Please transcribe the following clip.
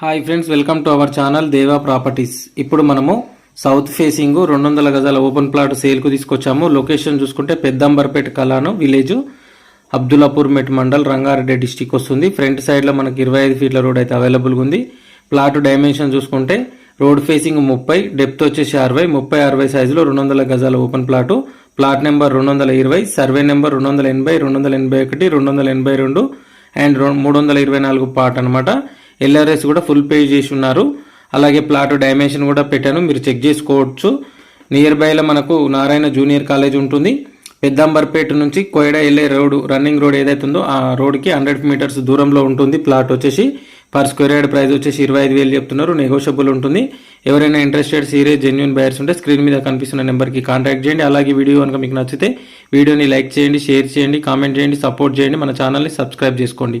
Hi friends welcome to our channel Deva properties. ఇప్పుడు మనము south facing రెండు వందల గజాల ఓపెన్ ప్లాట్ సేల్కు తీసుకొచ్చాము. లొకేషన్ చూసుకుంటే Peddamberpet Kalan village Abdullapurmet mandal Rangareddy district వస్తుంది. ఫ్రంట్ సైడ్లో మనకి ఇరవై ఐదు ఫీట్ల రోడ్ అయితే అవైలబుల్గా ఉంది. ప్లాట్ డైమెన్షన్ చూసుకుంటే రోడ్ ఫేసింగ్ ముప్పై డెప్త్ వచ్చేసి అరవై ముప్పై అరవై సైజులో రెండు వందల గజాల ఓపెన్ ప్లాటు. ప్లాట్ నెంబర్ రెండు వందల ఇరవై సర్వే నెంబర్ రెండు వందల ఎనభై రెండు వందల ఎనభై ఒకటి రెండు వందల ఎనభై రెండు అండ్ మూడు వందల ఇరవై నాలుగు పార్ట్ అనమాట ఎల్ఆర్ఎస్ కూడా ఫుల్ పే చేసి ఉన్నారు. అలాగే ప్లాట్ డైమెన్షన్ కూడా పెట్టాను. మీరు చెక్ చేసుకోవచ్చు. నియర్ బైలో మనకు నారాయణ జూనియర్ కాలేజ్ ఉంటుంది. పెద్దాంబర్పేట నుంచి కోయడ వెళ్ళే రోడ్ రన్నింగ్ రోడ్ ఏదైతే ఉందో ఆ రోడ్కి హండ్రెడ్ మీటర్స్ దూరంలో ఉంటుంది. ప్లాట్ వచ్చేసి పర్ స్క్వేర్ యార్డ్ ప్రైస్ వచ్చేసి ఇరవై ఐదు వేలు చెప్తున్నారు. నెగోషియబుల్ ఉంటుంది. ఎవరైనా ఇంట్రెస్టెడ్ సీరియస్ జెన్యున్ బయర్స్ ఉంటే స్క్రీన్ మీద కనిపిస్తున్న నెంబర్కి కాంటాక్ట్ చేయండి. అలాగే వీడియో కనుక మీకు నచ్చితే వీడియోని లైక్ చేయండి షేర్ చేయండి కామెంట్ చేయండి సపోర్ట్ చేయండి. మన ఛానల్ని సబ్స్క్రైబ్ చేసుకోండి.